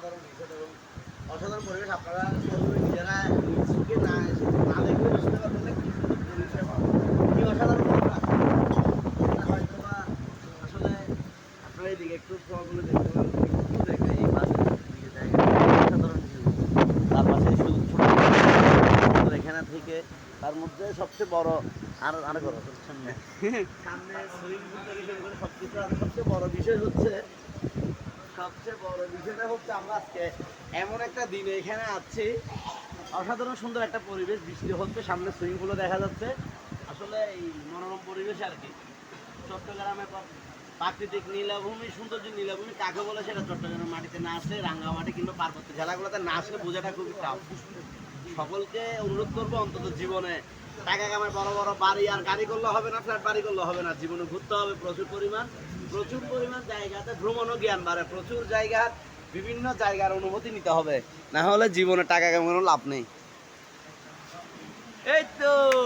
অসাধারণ দৃশ্য এবং অসাধারণ পরিবেশ আপনারা নিজেরা নিজকে না এসে না দেখলে বুঝতে পারবেন না কি সুন্দর কি অসাধারণ হয়তো বা আসলে আপনারা এদিকে একটু দেখতে এই পাশে জায়গা তার পাশে এখানে থেকে তার মধ্যে সবচেয়ে বড় আর আর সামনে। সুইমিং সব কিছু আছে সবচেয়ে বড় বিষয় হচ্ছে সবচেয়ে বড় বিষয়টা হচ্ছে আমরা আজকে এমন একটা দিনে এখানে আছি। অসাধারণ সুন্দর একটা পরিবেশ, বৃষ্টি হচ্ছে, সামনে সুইমিং পুলও দেখা যাচ্ছে। আসলে এই মনোরম পরিবেশ আর কি। চট্টগ্রামে প্রাকৃতিক নীলাভূমি, সৌন্দর্য নীলাভূমি, কাকে বলে সেটা চট্টগ্রামের মাটিতে না আসলে রাঙ্গামাটি কিংবা পার্বত্য জেলাগুলোতে না আসলে বোঝাটা খুবই টাফ সকলকে অনুরোধ করব অন্তত জীবনে টাকা কামায় বড় বড় বাড়ি আর গাড়ি করলে হবে না, ফ্ল্যাট বাড়ি করলে হবে না। জীবনে ঘুরতে হবে প্রচুর পরিমাণ। প্রচুর পরিমাণ জায়গাতে ভ্রমণও জ্ঞান বাড়ে, প্রচুর জায়গার বিভিন্ন জায়গার অনুভূতি নিতে হবে। না হলে জীবনে টাকা কেমন লাভ নেই। এই তো